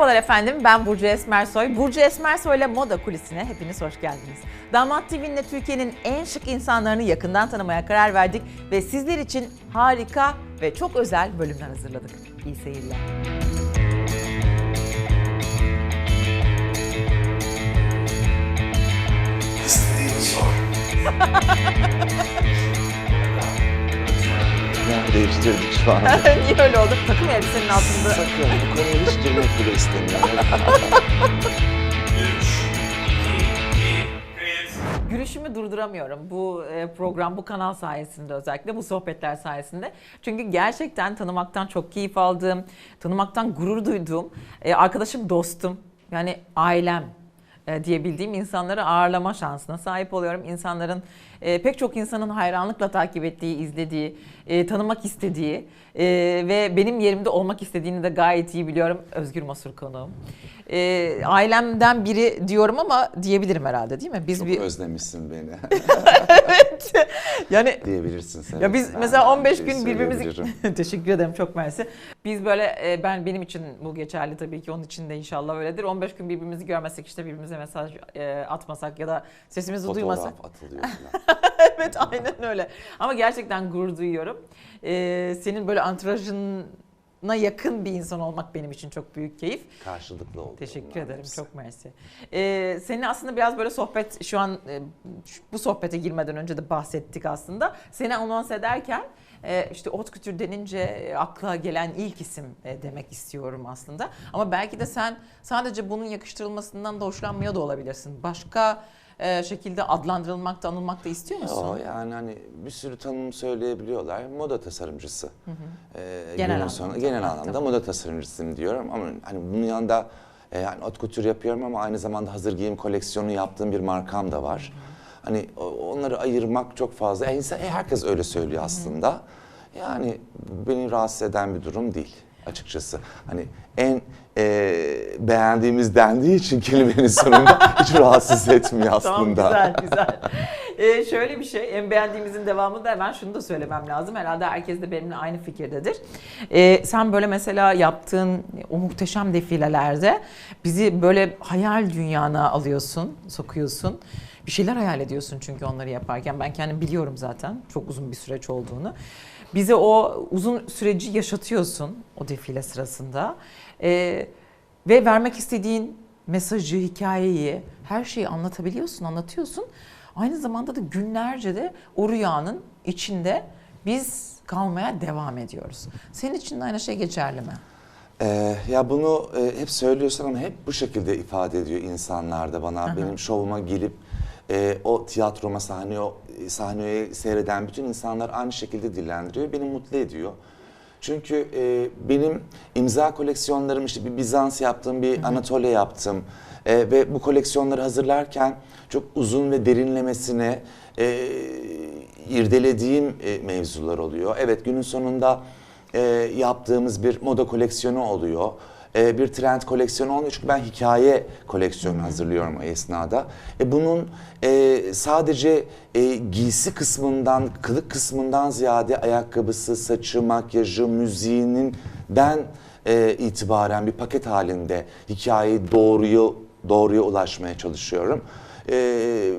Merhabalar efendim, ben Burcu Esmersoy. Burcu Esmersoy ile Moda Kulisi'ne hepiniz hoş geldiniz. Damat TV'nin Türkiye'nin en şık insanlarını yakından tanımaya karar verdik ve sizler için harika ve çok özel bölümler hazırladık. İyi seyirler. İstediğini sor. Yani değiştirdik şu an. Niye öyle oldu? Takım elbisenin altında. Sakın bu konuya hiç girmek bile istemiyorum. Gülüşümü durduramıyorum bu e, program, bu kanal sayesinde özellikle bu sohbetler sayesinde. Çünkü gerçekten tanımaktan çok keyif aldığım, tanımaktan gurur duyduğum, e, arkadaşım, dostum, yani ailem e, diyebildiğim insanları ağırlama şansına sahip oluyorum. İnsanların, e, pek çok insanın hayranlıkla takip ettiği, izlediği, e, tanımak istediği e, ve benim yerimde olmak istediğini de gayet iyi biliyorum. Özgür Masur konuğum. E, ailemden biri diyorum ama diyebilirim herhalde değil mi? Biz Çok bir özlemişsin beni evet. Yani diyebilirsin sen. ya biz Ben mesela 15 şey gün birbirimizi söyleyebilirim. teşekkür ederim çok mersi. Biz böyle e, ben benim için bu geçerli tabii ki onun için de inşallah öyledir. 15 gün birbirimizi görmesek işte birbirimize mesaj e, atmasak ya da sesimizi duymasak. Fotoğraf atılıyor falan. evet aynen öyle. Ama gerçekten gurur duyuyorum. E, senin böyle antrajına yakın bir insan olmak benim için çok büyük keyif. Karşılıklı oldu. Teşekkür ederim. hepsi. Çok mersi. Ee, senin aslında biraz böyle sohbet şu an e, bu sohbete girmeden önce de bahsettik aslında. Seni anons ederken e, işte ot kütür denince akla gelen ilk isim e, demek istiyorum aslında. Ama belki de sen sadece bunun yakıştırılmasından da hoşlanmıyor da olabilirsin. Başka e, şekilde adlandırılmakta, anılmakta istiyor musun? Yo, yani hani bir sürü tanım söyleyebiliyorlar. Moda tasarımcısı. Ee, Genel günün anlamda. sonu- genel anlamda tamam. moda tasarımcısıyım diyorum ama hani bunun yanında e, yani haute couture yapıyorum ama aynı zamanda hazır giyim koleksiyonu yaptığım bir markam da var. Hani o- onları ayırmak çok fazla. E, insan- e, herkes öyle söylüyor aslında. Yani beni rahatsız eden bir durum değil açıkçası. Hani en e, beğendiğimiz dendiği için kelimenin sonunda hiç rahatsız etmiyor aslında. Tamam güzel güzel. Ee, şöyle bir şey en beğendiğimizin devamında hemen şunu da söylemem lazım. Herhalde herkes de benimle aynı fikirdedir. Ee, sen böyle mesela yaptığın o muhteşem defilelerde bizi böyle hayal dünyana alıyorsun, sokuyorsun. Bir şeyler hayal ediyorsun çünkü onları yaparken. Ben kendim biliyorum zaten çok uzun bir süreç olduğunu. Bize o uzun süreci yaşatıyorsun o defile sırasında. Ee, ve vermek istediğin mesajı, hikayeyi, her şeyi anlatabiliyorsun, anlatıyorsun. Aynı zamanda da günlerce de o rüyanın içinde biz kalmaya devam ediyoruz. Senin için de aynı şey geçerli mi? Ee, ya bunu e, hep söylüyorsun ama hep bu şekilde ifade ediyor insanlar da bana. Benim şovuma gelip e, o tiyatroma sahneye, sahneye seyreden bütün insanlar aynı şekilde dillendiriyor. Beni mutlu ediyor. Çünkü e, benim imza koleksiyonlarım işte bir Bizans yaptım, bir Anatolia yaptım. E, ve bu koleksiyonları hazırlarken çok uzun ve derinlemesine e, irdelediğim e, mevzular oluyor. Evet günün sonunda e, yaptığımız bir moda koleksiyonu oluyor. E, bir trend koleksiyonu olmuyor çünkü ben hikaye koleksiyonu hazırlıyorum o esnada. E, bunun e, sadece e, giysi kısmından, kılık kısmından ziyade ayakkabısı, saçı, makyajı, müziğinin den e, itibaren bir paket halinde hikayeyi doğruyu doğruya ulaşmaya çalışıyorum. E,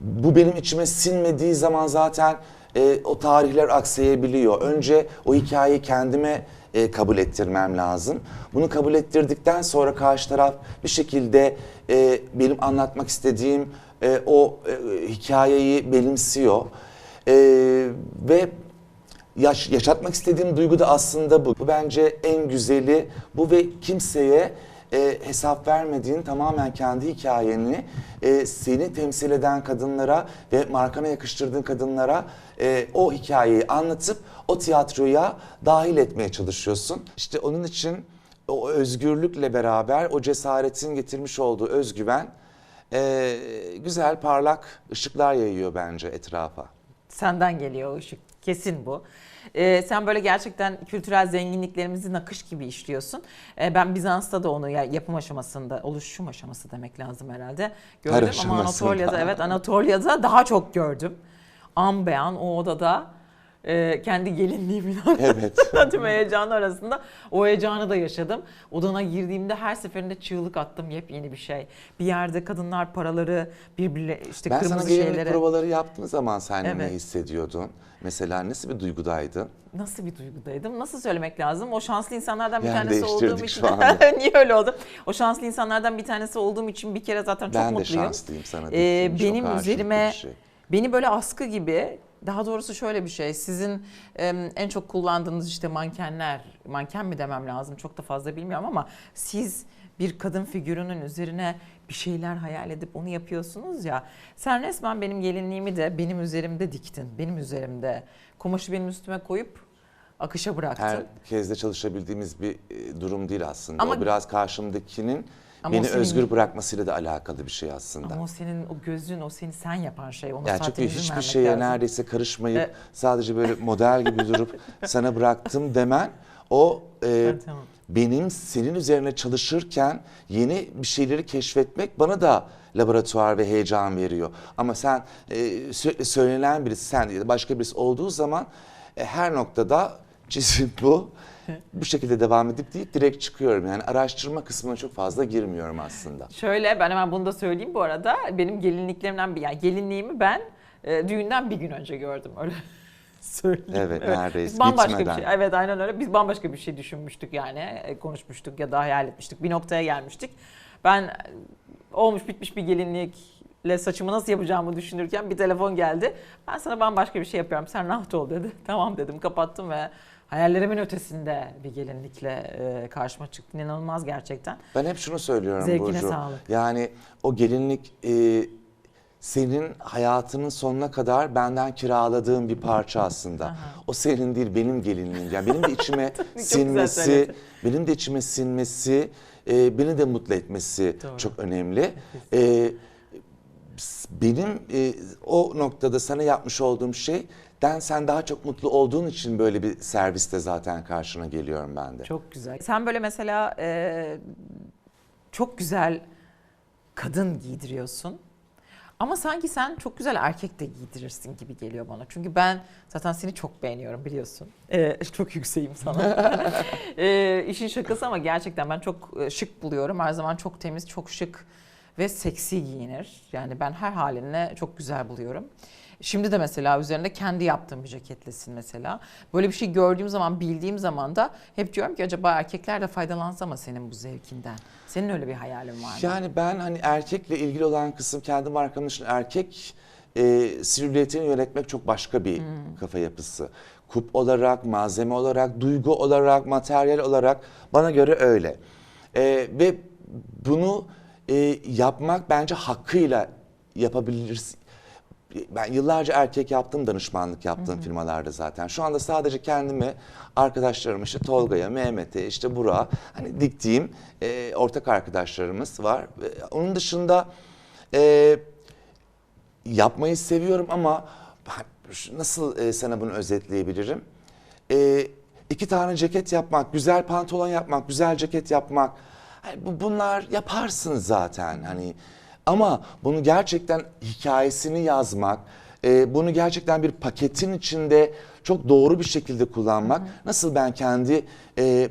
bu benim içime sinmediği zaman zaten e, o tarihler aksayabiliyor. Önce o hikayeyi kendime e, kabul ettirmem lazım. Bunu kabul ettirdikten sonra karşı taraf bir şekilde e, benim anlatmak istediğim e, o e, hikayeyi benimsiyor. E, ve yaş- yaşatmak istediğim duygu da aslında bu. Bu bence en güzeli bu ve kimseye e, hesap vermediğin tamamen kendi hikayeni e, seni temsil eden kadınlara ve markana yakıştırdığın kadınlara e, o hikayeyi anlatıp o tiyatroya dahil etmeye çalışıyorsun. İşte onun için o özgürlükle beraber o cesaretin getirmiş olduğu özgüven e, güzel parlak ışıklar yayıyor bence etrafa. Senden geliyor o ışık. Kesin bu. Ee, sen böyle gerçekten kültürel zenginliklerimizi nakış gibi işliyorsun. Ee, ben Bizans'ta da onu ya- yapım aşamasında, oluşum aşaması demek lazım herhalde. Gördüm ama aşamasında. Anatolia'da evet Anatolia'da daha çok gördüm. An o odada e, kendi gelinliğimin Evet. tüm heyecanı arasında o heyecanı da yaşadım. Odana girdiğimde her seferinde çığlık attım yepyeni bir şey. Bir yerde kadınlar paraları birbirine işte Ben sana kırmızı gelinlik şeylere provaları yaptığın zaman sen ne Evet. hissediyordun? Mesela nasıl bir duygudaydın? nasıl bir duygudaydım? Nasıl söylemek lazım? O şanslı insanlardan bir Yer tanesi olduğum için. Niye öyle oldu? O şanslı insanlardan bir tanesi olduğum için bir kere zaten çok ben de mutluyum. şanslıyım sana. Ee, benim üzerime şey. beni böyle askı gibi daha doğrusu şöyle bir şey sizin en çok kullandığınız işte mankenler manken mi demem lazım çok da fazla bilmiyorum ama siz bir kadın figürünün üzerine bir şeyler hayal edip onu yapıyorsunuz ya sen resmen benim gelinliğimi de benim üzerimde diktin benim üzerimde kumaşı benim üstüme koyup akışa bıraktın. Herkesle çalışabildiğimiz bir durum değil aslında. Ama- o biraz karşımdakinin Ama beni senin- özgür bırakmasıyla da alakalı bir şey aslında. Ama o senin o gözün, o seni sen yapan şey. Ona Yani çünkü hiçbir şeye lazım. neredeyse karışmayıp E- sadece böyle model gibi durup sana bıraktım demen o e, tamam. benim senin üzerine çalışırken yeni bir şeyleri keşfetmek bana da laboratuvar ve heyecan veriyor. Ama sen e, sürekli söylenen birisi sen ya da başka birisi olduğu zaman e, her noktada çizim bu. Bu şekilde devam edip deyip direkt çıkıyorum. Yani araştırma kısmına çok fazla girmiyorum aslında. Şöyle ben hemen bunu da söyleyeyim bu arada. Benim gelinliklerimden bir yani gelinliğimi ben e, düğünden bir gün önce gördüm öyle. söyleyeyim. Evet, neredeyse, Biz bambaşka gitmeden. bir şey. Evet aynen öyle. Biz bambaşka bir şey düşünmüştük yani. E, konuşmuştuk ya da hayal etmiştik. Bir noktaya gelmiştik. Ben e, olmuş bitmiş bir gelinlikle saçımı nasıl yapacağımı düşünürken bir telefon geldi. Ben sana bambaşka bir şey yapıyorum. Sen rahat ol dedi. Tamam dedim. Kapattım ve hayallerimin ötesinde bir gelinlikle e, karşıma çıktın. İnanılmaz gerçekten. Ben hep şunu söylüyorum Zevkine Burcu. sağlık. Yani o gelinlik e, senin hayatının sonuna kadar benden kiraladığın bir parça aslında. O senin değil benim gelinliğim. Yani benim de içime sinmesi, benim de içime sinmesi, e, beni de mutlu etmesi Doğru. çok önemli. E, benim e, o noktada sana yapmış olduğum şey den sen daha çok mutlu olduğun için böyle bir serviste zaten karşına geliyorum ben de. Çok güzel. Sen böyle mesela e, çok güzel kadın giydiriyorsun. Ama sanki sen çok güzel erkek de giydirirsin gibi geliyor bana. Çünkü ben zaten seni çok beğeniyorum biliyorsun. E, çok yükseğim sana. e, işin şakası ama gerçekten ben çok e, şık buluyorum. Her zaman çok temiz, çok şık ve seksi giyinir. Yani ben her haline çok güzel buluyorum. Şimdi de mesela üzerinde kendi yaptığım bir ceketlesin mesela. Böyle bir şey gördüğüm zaman, bildiğim zaman da hep diyorum ki acaba erkekler de faydalansa mı senin bu zevkinden? Senin öyle bir hayalin var mı? Yani ben hani erkekle ilgili olan kısım kendi markamın için erkek e, silüetini yönetmek çok başka bir kafa yapısı. Kup olarak, malzeme olarak, duygu olarak, materyal olarak bana göre öyle. E, ve bunu e, yapmak bence hakkıyla yapabiliriz. Ben yıllarca erkek yaptım, danışmanlık yaptığım firmalarda zaten. Şu anda sadece kendime, arkadaşlarım işte Tolga'ya, Mehmet'e, işte Burak'a hani diktiğim e, ortak arkadaşlarımız var. E, onun dışında e, yapmayı seviyorum ama nasıl e, sana bunu özetleyebilirim? E, iki tane ceket yapmak, güzel pantolon yapmak, güzel ceket yapmak. hani bu bunlar yaparsın zaten hani. Ama bunu gerçekten hikayesini yazmak, e, bunu gerçekten bir paketin içinde çok doğru bir şekilde kullanmak. Nasıl ben kendi e, e,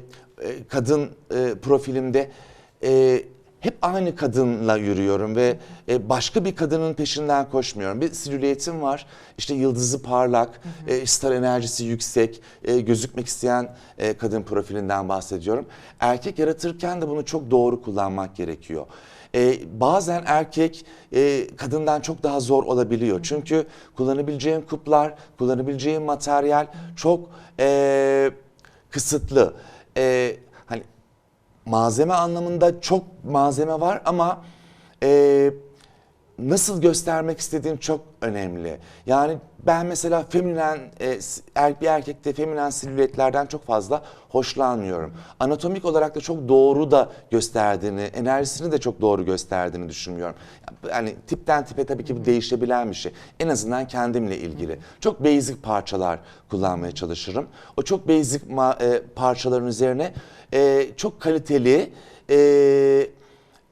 kadın e, profilimde e, hep aynı kadınla yürüyorum ve e, başka bir kadının peşinden koşmuyorum. Bir silüetim var. İşte yıldızı parlak, e, star enerjisi yüksek, e, gözükmek isteyen e, kadın profilinden bahsediyorum. Erkek yaratırken de bunu çok doğru kullanmak gerekiyor. E, bazen erkek e, kadından çok daha zor olabiliyor. Çünkü kullanabileceğin kuplar, kullanabileceğin materyal çok e, kısıtlı. E, hani malzeme anlamında çok malzeme var ama e, nasıl göstermek istediğin çok önemli. Yani ben mesela feminen e, er, bir erkekte feminen silüetlerden çok fazla hoşlanmıyorum. Anatomik olarak da çok doğru da gösterdiğini, enerjisini de çok doğru gösterdiğini düşünmüyorum. Yani tipten tipe tabii ki bu değişebilen bir şey. En azından kendimle ilgili. Çok basic parçalar kullanmaya çalışırım. O çok basic e, parçaların üzerine e, çok kaliteli e,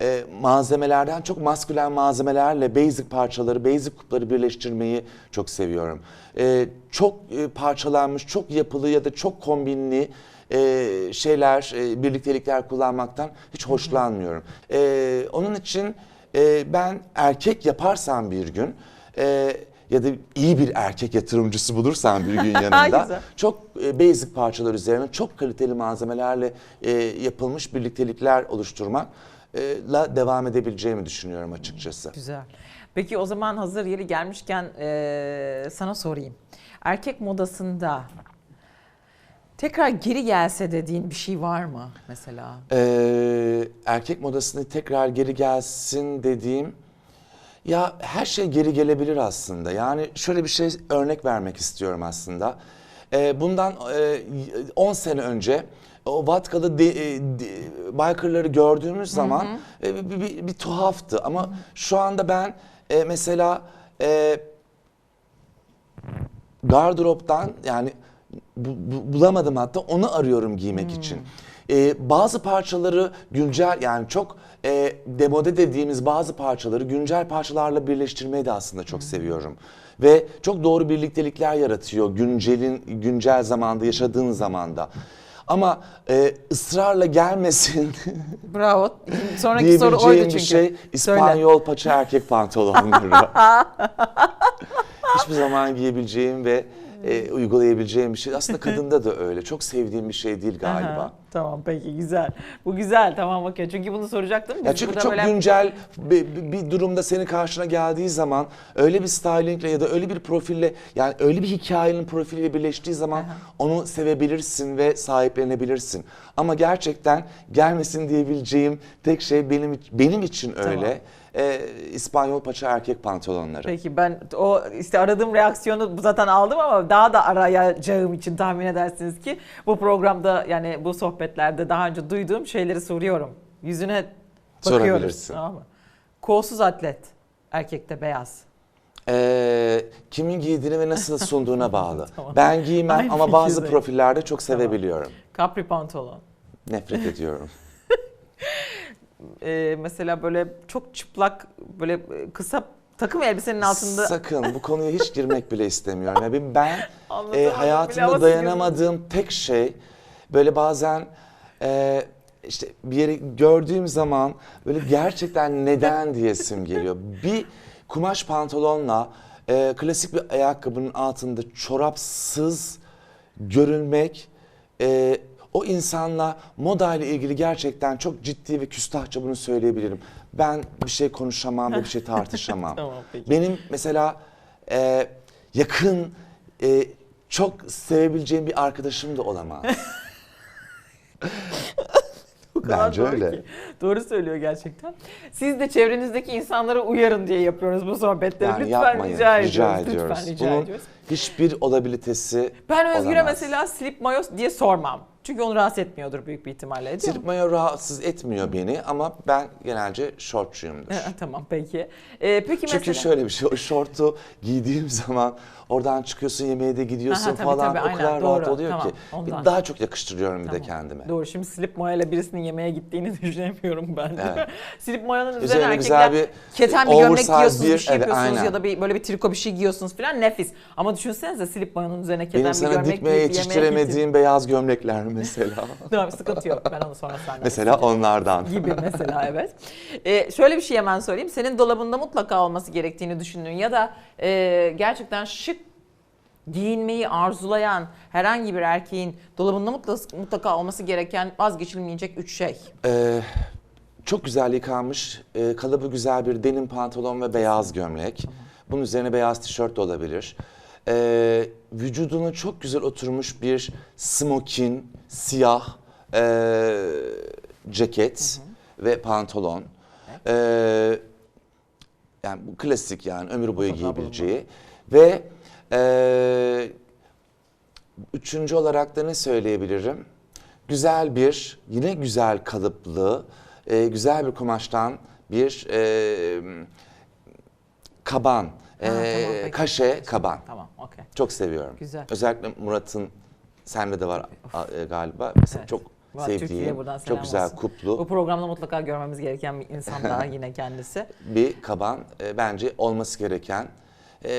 e, malzemelerden çok maskülen malzemelerle basic parçaları, basic kupları birleştirmeyi çok seviyorum. E, çok e, parçalanmış, çok yapılı ya da çok kombinli e, şeyler, e, birliktelikler kullanmaktan hiç hoşlanmıyorum. E, onun için e, ben erkek yaparsam bir gün e, ya da iyi bir erkek yatırımcısı bulursam bir gün yanında çok e, basic parçalar üzerine çok kaliteli malzemelerle e, yapılmış birliktelikler oluşturmakla devam edebileceğimi düşünüyorum açıkçası. Güzel. Peki o zaman hazır yeri gelmişken eee, sana sorayım. Erkek modasında tekrar geri gelse dediğin bir şey var mı mesela? Ee, erkek modasını tekrar geri gelsin dediğim ya her şey geri gelebilir aslında. Yani şöyle bir şey örnek vermek istiyorum aslında. Ee, bundan e, 10 sene önce o vatkalı de, e, de- bikerları gördüğümüz zaman e, bir, bir- bir tuhaftı. Ama şu anda ben e, mesela e, gardıroptan yani bu- bu- bulamadım hatta onu arıyorum giymek için. Ee, bazı parçaları güncel yani çok e, demode dediğimiz bazı parçaları güncel parçalarla birleştirmeyi de aslında çok seviyorum. Ve çok doğru birliktelikler yaratıyor güncelin güncel zamanda yaşadığın zamanda. Ama e, ısrarla gelmesin Bravo. Sonraki soru oydu çünkü. bir şey Söyle. İspanyol paça erkek pantolonları. Hiçbir zaman giyebileceğim ve e, uygulayabileceğim bir şey. Aslında kadında da öyle. Çok sevdiğim bir şey değil galiba. Aha, tamam peki güzel. Bu güzel tamam okey. Çünkü bunu soracaktım. Biz Ya çünkü çok böyle- güncel bir, bir- durumda senin karşına geldiği zaman öyle bir stylingle ya da öyle bir profille yani öyle bir hikayenin profiliyle birleştiği zaman onu sevebilirsin ve sahiplenebilirsin. Ama gerçekten gelmesin diyebileceğim tek şey benim benim için öyle. Ee, İspanyol paça erkek pantolonları. Peki ben o işte aradığım reaksiyonu zaten aldım ama daha da arayacağım için tahmin edersiniz ki bu programda yani bu sohbetlerde daha önce duyduğum şeyleri soruyorum. Yüzüne bakıyoruz. Sorabilirsin. Tamam mı? Kolsuz atlet. Erkekte beyaz. Ee, kimin giydiğine ve nasıl sunduğuna bağlı. Tamam. Ben giymem Aynı ama bazı fikirdeyim. profillerde çok sevebiliyorum. Capri pantolon. Nefret ediyorum. Ee, mesela böyle çok çıplak böyle e, kısa takım elbisenin altında Sakın bu konuya hiç girmek bile istemiyorum. Yani ben Anlatamadım e, hayatımda dayanamadığım tek şey böyle bazen e, işte bir yeri gördüğüm zaman böyle gerçekten neden diyesim geliyor. Bir kumaş pantolonla e, klasik bir ayakkabının altında çorapsız görünmek e, o insanla moda ile ilgili gerçekten çok ciddi ve küstahça bunu söyleyebilirim. Ben bir şey konuşamam ve bir şey tartışamam. Tamam, peki. Benim mesela e, yakın e, çok sevebileceğim bir arkadaşım da olamaz. O kadar Bence doğru öyle. ki. Doğru söylüyor gerçekten. Siz de çevrenizdeki insanları uyarın diye yapıyoruz bu sohbetleri. Yani lütfen yapmayın. rica, Rica, ediyoruz. ediyoruz. Lütfen rica Bunun ediyoruz. hiçbir olabilitesi Ben Özgür'e olamaz. mesela slip mayo diye sormam. Çünkü onu rahatsız etmiyordur büyük bir ihtimalle. Mu? Slip mayo rahatsız etmiyor beni ama ben genelce şortçuyumdur. Tamam peki. Ee, peki Çünkü mesela... şöyle bir şey, o şortu giydiğim zaman oradan çıkıyorsun yemeğe de gidiyorsun Aha, tabii, falan tabii, o aynen, kadar rahat doğru. oluyor Tamam, ki. ondan. Daha çok yakıştırıyorum bir de Tamam. kendime. Doğru şimdi slip ile birisinin yemeğe gittiğini düşünemiyorum ben. de. Evet. slip mayonun üzerine Üzerine erkekler güzel bir keten bir gömlek oversize giyiyorsunuz, bir bir- şey evet, yapıyorsunuz aynen. ya da bir böyle bir triko bir şey giyiyorsunuz falan nefis. Ama düşünsenize slip mayonun üzerine keten Benim bir sana gömlek dikmeye giyip yemeğe gittiğiniz- yetiştiremediğim beyaz gömlekler mesela. Tamam sıkıntı yok. Ben onu sonra senden mesela onlardan. gibi mesela evet. Ee, şöyle bir şey hemen söyleyeyim. Senin dolabında mutlaka olması gerektiğini düşündüğün ya da e, gerçekten şık giyinmeyi arzulayan herhangi bir erkeğin dolabında mutlaka, mutlaka olması gereken vazgeçilmeyecek üç şey. Ee, çok güzel yıkanmış, e, kalıbı güzel bir denim pantolon ve beyaz gömlek. Bunun üzerine beyaz tişört de olabilir. Ee, vücuduna çok güzel oturmuş bir smokin, siyah e, ceket ve pantolon. Ee, yani bu klasik yani ömür boyu giyebileceği. Ve e, Üçüncü olarak da ne söyleyebilirim? Güzel bir, yine güzel kalıplı, e, güzel bir kumaştan bir e, kaban, e, tamam, peki. kaşe kaban. Tamam okey. Çok seviyorum. Güzel. Özellikle Murat'ın, sende de var a- e, galiba. Mesela Evet. çok Var, Türkiye'ye sevdiğim, buradan selam çok güzel olsun. kuplu Bu programda mutlaka görmemiz gereken bir insan daha yine kendisi. bir kaban e, bence olması gereken e,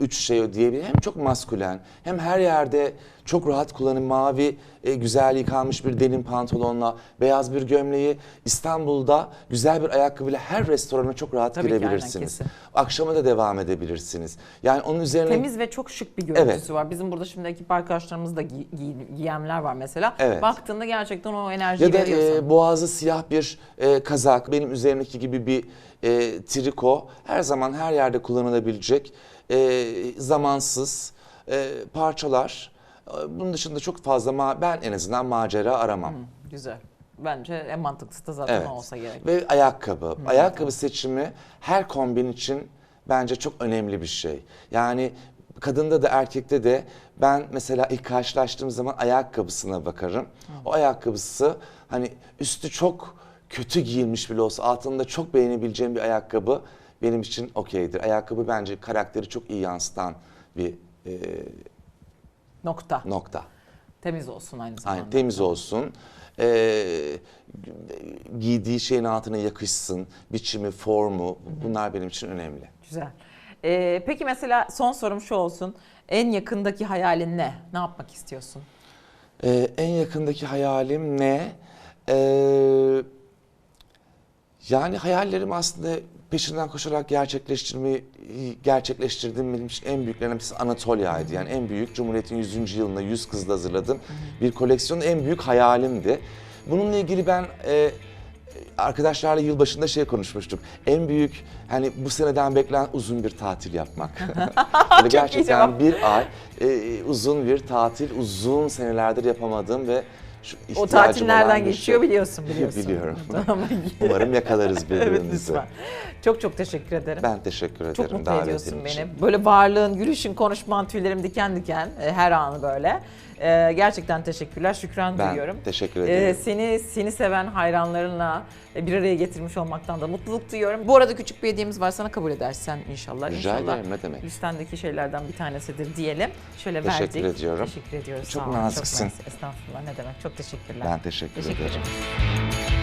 üç şey diyebilirim. Hem çok maskülen hem her yerde çok rahat kullanım mavi e, güzel yıkanmış bir denim pantolonla beyaz bir gömleği İstanbul'da güzel bir ayakkabıyla her restorana çok rahat Tabii ki, aynen, girebilirsiniz. kesin. Akşama da devam edebilirsiniz. Yani onun üzerine Temiz ve çok şık bir görüntüsü Evet. var. Bizim burada şimdi ekip arkadaşlarımız da gi- gi- giyenler var mesela. Evet. Baktığında gerçekten o enerjiyi Ya da e, boğazı siyah bir e, kazak, benim üzerimdeki gibi bir e, triko her zaman her yerde kullanılabilecek e, zamansız e, parçalar. E, Bunun dışında çok fazla ma- ben en azından macera aramam. Güzel. Bence en mantıklısı da zaten Evet. olsa gerek. Ve ayakkabı. Ayakkabı seçimi her kombin için bence çok önemli bir şey. Yani kadında da erkekte de ben mesela ilk karşılaştığım zaman ayakkabısına bakarım. O ayakkabısı hani üstü çok kötü giyilmiş bile olsa altında çok beğenebileceğim bir ayakkabı benim için okeydir. Ayakkabı bence karakteri çok iyi yansıtan bir e, Nokta. nokta. Temiz olsun aynı zamanda. Aynen, temiz olsun. Ee, giydiği şeyin altına yakışsın. Biçimi, formu bunlar benim için önemli. Güzel. Ee, peki mesela son sorum şu olsun. En yakındaki hayalin ne? Ne yapmak istiyorsun? Ee, en yakındaki hayalim ne? Ee, yani hayallerim aslında peşinden koşarak gerçekleştirmeyi gerçekleştirdiğim benim için en büyüklerinden birisi Anatolia'ydı. Yani en büyük Cumhuriyet'in 100. yılında 100 kızla hazırladığım bir koleksiyon en büyük hayalimdi. Bununla ilgili ben e, arkadaşlarla yılbaşında şey konuşmuştuk. En büyük hani bu seneden beklenen uzun bir tatil yapmak. İyi gerçekten bir ay e, uzun bir tatil, uzun senelerdir yapamadığım ve O tatil nereden bir geçiyor şey. biliyorsun biliyorsun. Biliyorum. Tamam. Umarım yakalarız evet birbirimizi. lütfen. Çok çok teşekkür ederim. Ben teşekkür ederim Çok mutlu ediyorsun için. beni. Böyle varlığın, gülüşün, konuşman, tüylerim diken diken e, her anı böyle. E, gerçekten teşekkürler. Şükran Ben duyuyorum. teşekkür E, ederim. seni seni seven hayranlarınla bir araya getirmiş olmaktan da mutluluk duyuyorum. Bu arada küçük bir hediyemiz var sana kabul edersen inşallah. Rica inşallah ederim, ne demek. Listendeki şeylerden bir tanesidir diyelim. Şöyle Teşekkür verdik. ediyorum. Teşekkür ediyoruz. Çok naziksin. Çok mersi. Estağfurullah ne demek. Çok teşekkürler. Ben teşekkür, Teşekkür ederim. ederim.